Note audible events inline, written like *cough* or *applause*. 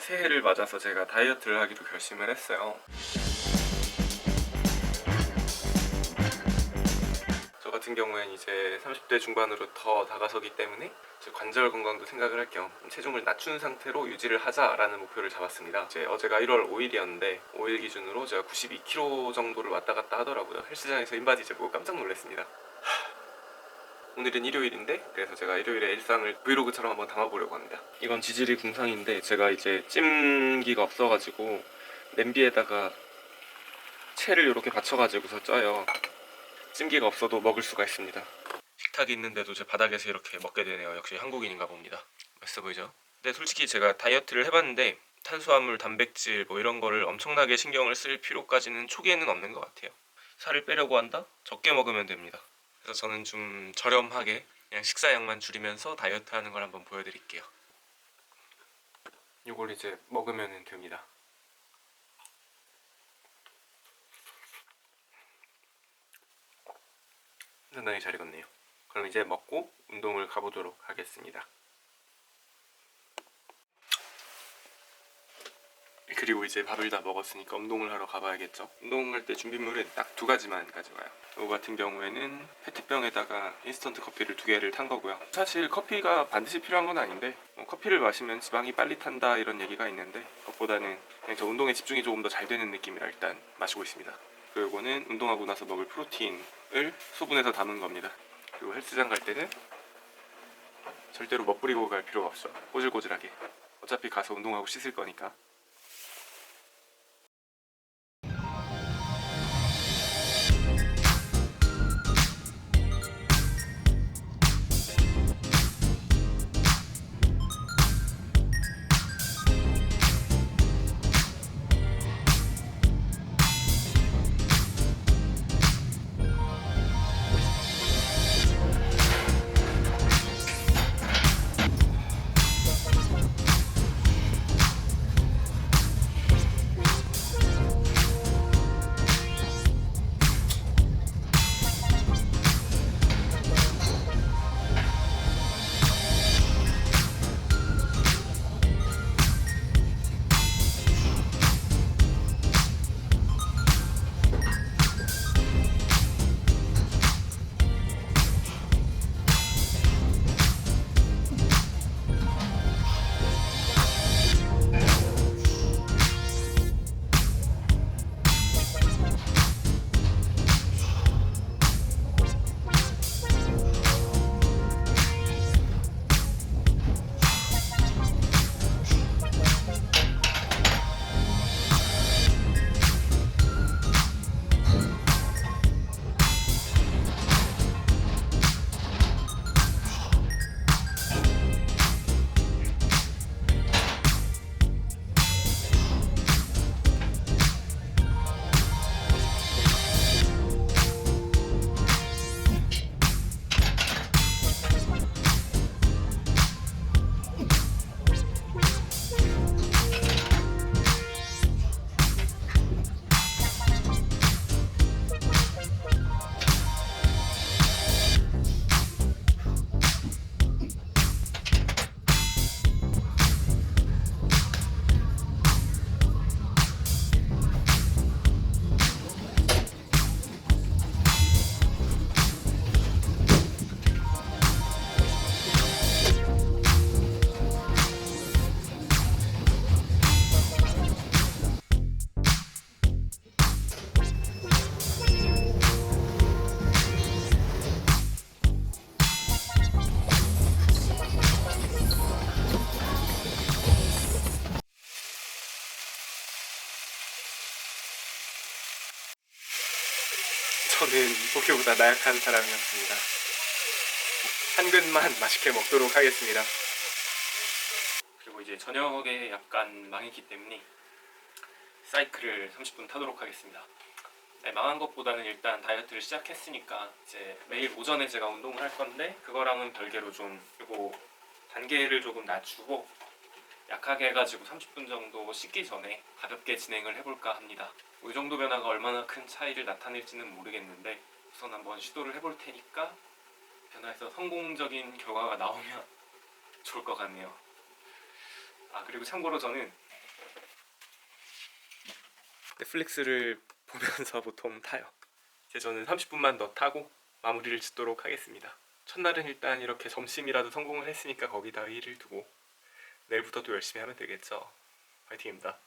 새해를 맞아서 제가 다이어트를 하기로 결심을 했어요. 저 같은 경우엔 이제 30대 중반으로 더 다가서기 때문에 관절 건강도 생각을 할 겸 체중을 낮춘 상태로 유지를 하자라는 목표를 잡았습니다. 이제 어제가 1월 5일이었는데 5일 기준으로 제가 92kg 정도를 왔다 갔다 하더라고요. 헬스장에서 인바디 재보고 깜짝 놀랐습니다. 오늘은 일요일인데 그래서 제가 일요일에 일상을 브이로그처럼 한번 담아보려고 합니다. 이건 지질이 궁상인데 제가 이제 찜기가 없어가지고 냄비에다가 채를 이렇게 받쳐가지고서 쪄요. 찜기가 없어도 먹을 수가 있습니다. 식탁이 있는데도 제 바닥에서 이렇게 먹게 되네요. 역시 한국인인가 봅니다. 맛있어 보이죠? 근데 솔직히 제가 다이어트를 해봤는데 탄수화물, 단백질 뭐 이런 거를 엄청나게 신경을 쓸 필요까지는 초기에는 없는 것 같아요. 살을 빼려고 한다? 적게 먹으면 됩니다. 그래서 저는 좀 저렴하게 그냥 식사량만 줄이면서 다이어트 하는 걸 한번 보여드릴게요. 이걸 이제 먹으면 됩니다. 상당히 잘 익었네요. 그럼 이제 먹고 운동을 가보도록 하겠습니다. 그리고 이제 밥을 다 먹었으니까 운동을 하러 가봐야겠죠. 운동할 때 준비물은 딱 두 가지만 가져가요. 이거 같은 경우에는 페트병에다가 인스턴트 커피를 두 개를 탄 거고요. 사실 커피가 반드시 필요한 건 아닌데 뭐 커피를 마시면 지방이 빨리 탄다 이런 얘기가 있는데 그것보다는 그냥 저 운동에 집중이 조금 더 잘 되는 느낌이라 일단 마시고 있습니다. 그리고 이거는 운동하고 나서 먹을 프로틴을 소분해서 담은 겁니다. 그리고 헬스장 갈 때는 절대로 멋부리고 갈 필요가 없죠. 꼬질꼬질하게. 어차피 가서 운동하고 씻을 거니까. 저는 목표보다 나약한 사람이었습니다. 한 근만 맛있게 먹도록 하겠습니다. 그리고 이제 저녁에 약간 망했기 때문에 사이클을 30분 타도록 하겠습니다. 네, 망한 것보다는 일단 다이어트를 시작했으니까 이제 매일 오전에 제가 운동을 할 건데 그거랑은 별개로 좀 그리고 단계를 조금 낮추고 약하게 해가지고 30분 정도 씻기 전에 가볍게 진행을 해볼까 합니다. 이 정도 변화가 얼마나 큰 차이를 나타낼지는 모르겠는데 우선 한번 시도를 해볼 테니까 변화해서 성공적인 결과가 나오면 *laughs* 좋을 것 같네요. 아 그리고 참고로 저는 넷플릭스를 *laughs* 보면서 보통 타요. 이제 저는 30분만 더 타고 마무리를 짓도록 하겠습니다. 첫날은 일단 이렇게 점심이라도 성공을 했으니까 거기다 의의를 두고 내일부터 또 열심히 하면 되겠죠. 파이팅입니다.